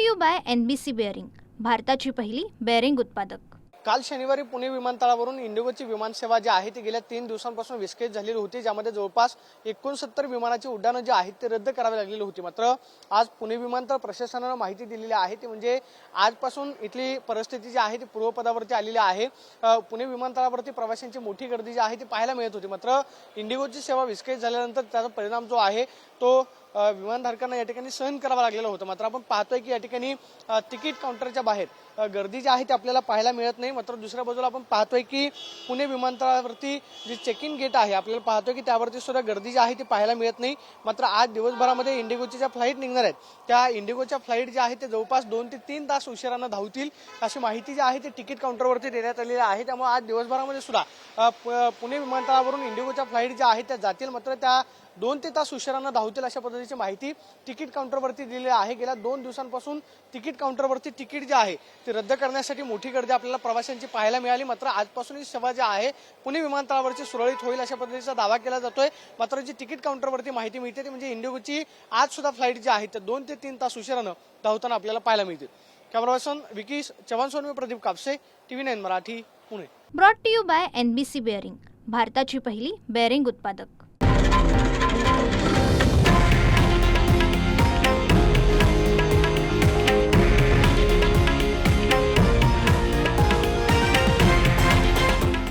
Brought you by N B C bearing भारताची पहिली bearing उत्पादक. काल शनिवारी पुणे विमानतळावरून इंडिगोची विमानसेवा जी आहे ती गेल्या तीन दिवसांपासून विस्कळीत झालेली होती ज्यामध्ये जवळपास एकोणसत्तर विमानाची उड्डाणं जी आहेत ते रद्द करावी लागलेली होती. मात्र आज पुणे विमानतळ प्रशासनानं माहिती दिलेली आहे ती म्हणजे आजपासून इथली परिस्थिती जी आहे ती पूर्वपदावरती आलेली आहे. पुणे विमानतळावरती प्रवाशांची मोठी गर्दी जी आहे ती पाहायला मिळत होती. मात्र इंडिगोची सेवा विस्कळीत झाल्यानंतर त्याचा परिणाम जो आहे तो विमानधारकांना या ठिकाणी सहन करावं लागलेलं होतं. मात्र आपण पाहतोय की या ठिकाणी तिकीट काउंटरच्या बाहेर गर्दी जी आहे ती आपल्याला पाहायला मिळत नाही. मात्र दुसऱ्या बाजूला आपण पाहतोय की पुणे विमानतळावरती जी चेक इन गेट आहे आपल्याला पाहतोय की त्यावरती सुद्धा गर्दी जी आहे ती पाहायला मिळत नाही. मात्र आज दिवसभरामध्ये इंडिगोच्या ज्या फ्लाईट निघणार आहेत त्या इंडिगोच्या फ्लाईट ज्या आहेत ते जवळपास दोन ते तीन तास उशिरानं धावतील. अशी माहिती जी आहे ती तिकीट काउंटरवरती देण्यात आलेली आहे. त्यामुळे आज दिवसभरामध्ये सुद्धा प- पुणे विमानतळावरून इंडिगोच्या फ्लाईट ज्या आहेत त्या जातील. मात्र त्या दोन ते तास उशिरानं धावतील अशा पद्धतीची माहिती तिकीट काउंटरवरती दिलेली आहे. गेल्या दोन दिवसांपासून तिकीट काउंटरवरती तिकीट जे आहे ते रद्द करण्यासाठी मोठी गर्दी आपल्याला प्रवाशांची पाहायला मिळाली. मात्र आजपासून ही सेवा जी आहे पुणे विमानतळावरची सुरळीत होईल अशा पद्धतीचा दावा केला जातोय. मात्र जी तिकीट काउंटरवरती माहिती मिळते ती म्हणजे इंडिगोची आज सुद्धा फ्लाईट जी आहे त्या दोन ते तीन तास उशिरानं धावताना आपल्याला पाहायला मिळते. Camera person Vicky Chavan Sonavi Pradeep Kapse TV nine Marathi Pune. Brought you by N B C bearing भारताची पहिली बेअरिंग उत्पादक.